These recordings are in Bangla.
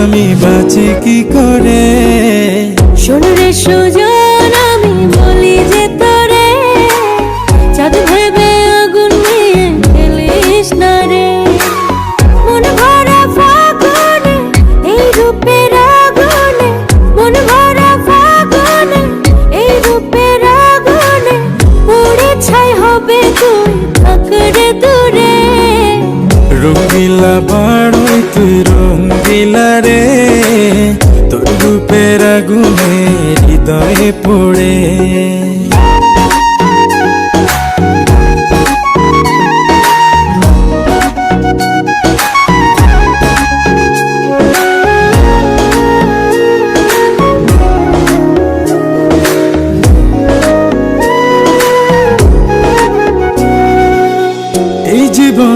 আমি বাঁচি কি করে? শোন রে সুজন আমি বলি যে তোরে চাঁদ ভেবে আগুন নিয়ে খেলিস না রে। মন ভরা ফাগুনে এই রূপের আগুনে মন ভরা ফাগুনে এই রূপের আগুনে পুড়ে ছাই হবে তুই থাকরে দূরে। রঙ্গিলা বাড়ই তুই রঙ্গিলা রে। তোর রূপের আগুনে হৃদয়ে পড়ে।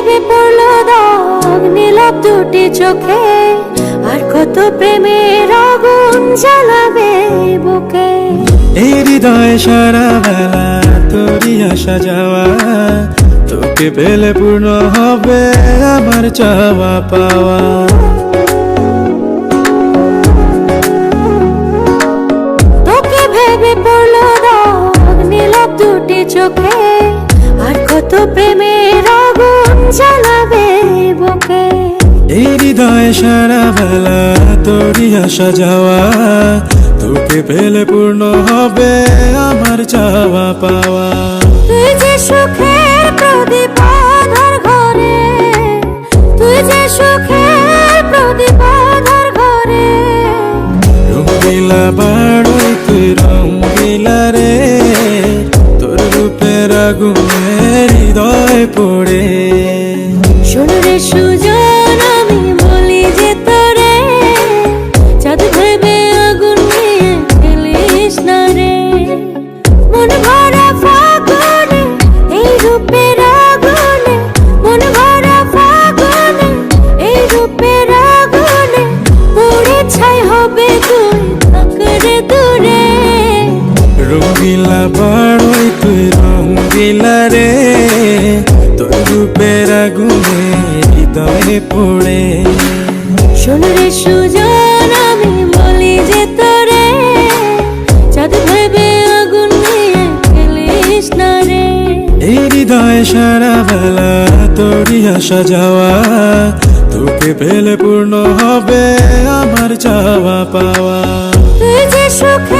ভেবে পড়ল দাগ নীলাপ দুটি চোখে। আর কত প্রেমের আগুন জ্বালাবে বুকে। এই হৃদয় সারা বেলা তোরই আসা যাওয়া তোকে পেলে পূর্ণ হবে আমার চাওয়া পাওয়া। তোকে ভেবে পড়ল দাগ নীলাপ দুটি চোখে। আর কত প্রেমের এই হৃদয় সারা বেলা তোরই আসা যাওয়া তোকে পেলে পূর্ণ হবে আমার চাওয়া পাওয়া। তুই যে সুখের প্রদীপ আধার ঘরে তুই যে সুখের প্রদীপ আধার ঘরে। রঙ্গিলা বাড়ই তুই রঙ্গিলা রে তোর রূপের আগুনে হৃদয় পড়ে। শোন রে রঙ্গিলা রে তোর রূপের আগুনে হৃদয়ে পড়ে। শোন রে সুজন আমি বলি যে তোরে চাঁদ ভেবে আগুন নিয়ে খেলিস না রে। এই হৃদয় সারা বেলা তোরই আসা যাওয়া তোকে পেলে পূর্ণ হবে আমার চাওয়া পাওয়া। তুই যে সুখের